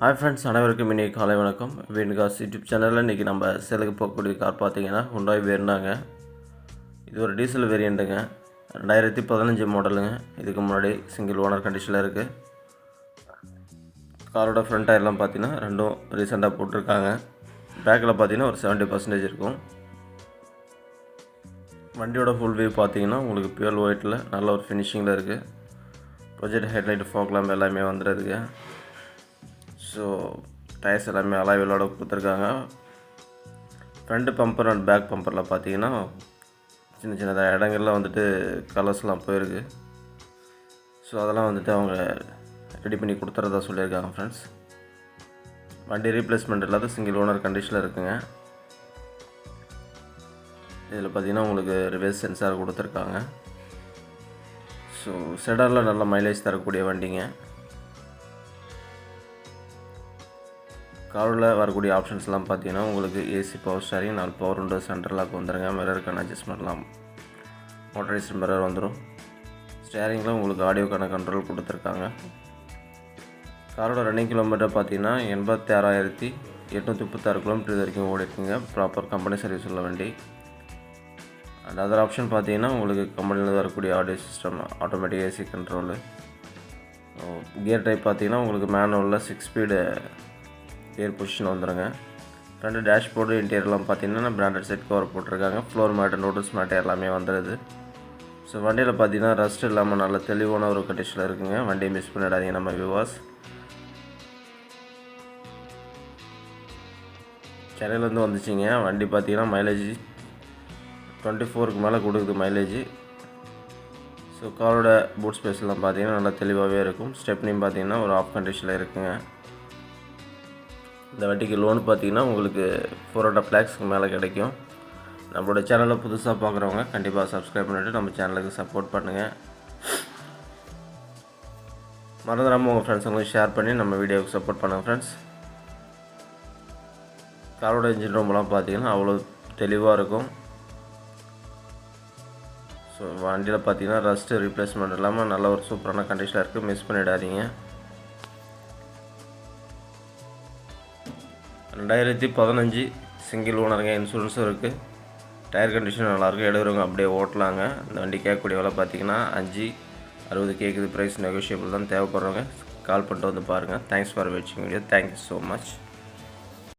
Hi friends அனைவருக்கும் இன்றைக்கி காலை வணக்கம். வீண்காஸ் யூடியூப் சேனலில் இன்றைக்கி நம்ம சேலுக்கு போகக்கூடிய கார் பார்த்தீங்கன்னா ஹுண்டாய் வேர்னாங்க இது ஒரு டீசல் வேரியண்ட்டுங்க ரெண்டாயிரத்தி பதினஞ்சு மாடலுங்க இதுக்கு முன்னாடி சிங்கிள் ஓனர் கண்டிஷனில் இருக்குது காரோட ஃப்ரண்ட் டயர்லாம் பார்த்தீங்கன்னா ரெண்டும் ரீசெண்டாக போட்டிருக்காங்க. பேக்கில் பார்த்தீங்கன்னா ஒரு செவன்ட்டி பர்சன்டேஜ் இருக்கும். வண்டியோட ஃபுல் வியூ பார்த்தீங்கன்னா உங்களுக்கு பியூர் ஒயிட்டில் நல்ல ஒரு ஃபினிஷிங்கில் இருக்குது ப்ரொஜெக்ட் ஹெட்லைட் ஃபோக்லாம் லேம்ப் எல்லாமே வந்துடுதுங்க ஸோ டயர்ஸ் எல்லாமே அலாவிலோட கொடுத்துருக்காங்க. ஃப்ரண்ட் பம்பர் அண்ட் பேக் பம்பரில் பார்த்தீங்கன்னா சின்ன சின்னதாக இடங்கள்லாம் வந்துட்டு கலர்ஸ்லாம் போயிருக்கு. ஸோ அதெல்லாம் வந்துட்டு அவங்க ரெடி பண்ணி கொடுத்துறதா சொல்லியிருக்காங்க ஃப்ரெண்ட்ஸ் வண்டி ரீப்ளேஸ்மெண்ட் இல்லாத சிங்கிள் ஓனர் கண்டிஷனில் இருக்குங்க. இதில் பார்த்தீங்கன்னா உங்களுக்கு ரிவர்ஸ் சென்சார் கொடுத்துருக்காங்க. ஸோ செடாரில் நல்ல மைலேஜ் தரக்கூடிய வண்டிங்க. காரில் வரக்கூடிய ஆப்ஷன்ஸ்லாம் பார்த்தீங்கன்னா உங்களுக்கு ஏசி பவர் ஸ்டாரிங் நாலு பவர் விண்டோ சென்ட்ரல் லாக் வந்துடுங்க மிரருக்கான அட்ஜஸ்ட்மெண்ட்லாம் மோட்டரைஸ்ட் மிரர் வந்துடும் ஸ்டேரிங்கில் உங்களுக்கு ஆடியோக்கான கண்ட்ரோல் கொடுத்துருக்காங்க. காரோட ரன்னிங் கிலோமீட்டர் பார்த்தீங்கன்னா எண்பத்தி ஆறாயிரத்தி எட்நூற்றி முப்பத்தாறு கிலோமீட்டர் இது வரைக்கும் ஓடிருக்குங்க. ப்ராப்பர் கம்பெனி சர்வீஸ் உள்ள வண்டி. அண்ட் அதர் ஆப்ஷன் பார்த்தீங்கன்னா உங்களுக்கு கம்பெனியில் வரக்கூடிய audio system automatic AC control gear type பார்த்தீங்கன்னா உங்களுக்கு மேனுவலில் சிக்ஸ் ஸ்பீடு கிளியர் பொசிஷன் வந்துடுங்க ரெண்டு டேஷ்போர்டு இன்டீரியர்லாம் பார்த்தீங்கன்னா பிராண்டட் செட் கவர் போட்டிருக்காங்க. ஃப்ளோர் மேட்டு நோட்டீஸ் மேட்டு எல்லாமே வந்துடுது ஸோ வண்டியில் பார்த்தீங்கன்னா ரஸ்ட் இல்லாமல் நல்ல தெளிவான ஒரு கண்டிஷனில் இருக்குங்க. வண்டியை மிஸ் பண்ணிடாதீங்க நம்ம விவாஸ் சென்னையிலேருந்து வந்துச்சிங்க. வண்டி பார்த்தீங்கன்னா மைலேஜ் டுவெண்ட்டி ஃபோருக்கு மேலே கொடுக்குது மைலேஜ் ஸோ காரோட பூட் ஸ்பேஸ்லாம் பார்த்தீங்கன்னா நல்லா தெளிவாகவே இருக்கும். ஸ்டெப்னியும் பார்த்தீங்கன்னா ஒரு ஆஃப் கண்டிஷனில் இருக்குங்க. இந்த வட்டிக்கு லோன் பார்த்தீங்கன்னா உங்களுக்கு ஃபோர் ஹண்ட்ரட் லேக்ஸ்க்கு மேலே கிடைக்கும். நம்மளோட சேனலை புதுசாக பார்க்குறவங்க கண்டிப்பாக சப்ஸ்கிரைப் பண்ணிவிட்டு நம்ம சேனலுக்கு சப்போர்ட் பண்ணுங்கள் மறந்துடாமல் உங்கள் ஃப்ரெண்ட்ஸுங்களுக்கு ஷேர் பண்ணி நம்ம வீடியோவுக்கு சப்போர்ட் பண்ணுங்கள் ஃப்ரெண்ட்ஸ் காரோட இன்ஜின் ரூம்லாம் பார்த்தீங்கன்னா அவ்வளோ தெளிவாக இருக்கும். ஸோ வண்டியில் பார்த்தீங்கன்னா ரஸ்ட்டு ரீப்ளேஸ்மெண்ட் இல்லாமல் நல்ல ஒரு சூப்பரான கண்டிஷனாக இருக்குது மிஸ் பண்ணிடாதீங்க. ரெண்டாயிரத்தி பதினஞ்சு சிங்கிள் ஓனருங்க இன்சூரன்ஸும் இருக்குது டயர் கண்டிஷன் நல்லாயிருக்கும் எழுதுறவங்க அப்படியே ஓட்டலாங்க. இந்த வண்டி கேட்கக்கூடிய விலை பார்த்தீங்கன்னா அஞ்சு அறுபது கேட்குது ப்ரைஸ் நெகோஷியபிள் தான். தேவைப்படுறவங்க கால் பண்ணிட்டு வந்து பாருங்கள் தேங்க்ஸ் ஃபார் வாட்சிங் video thank you so much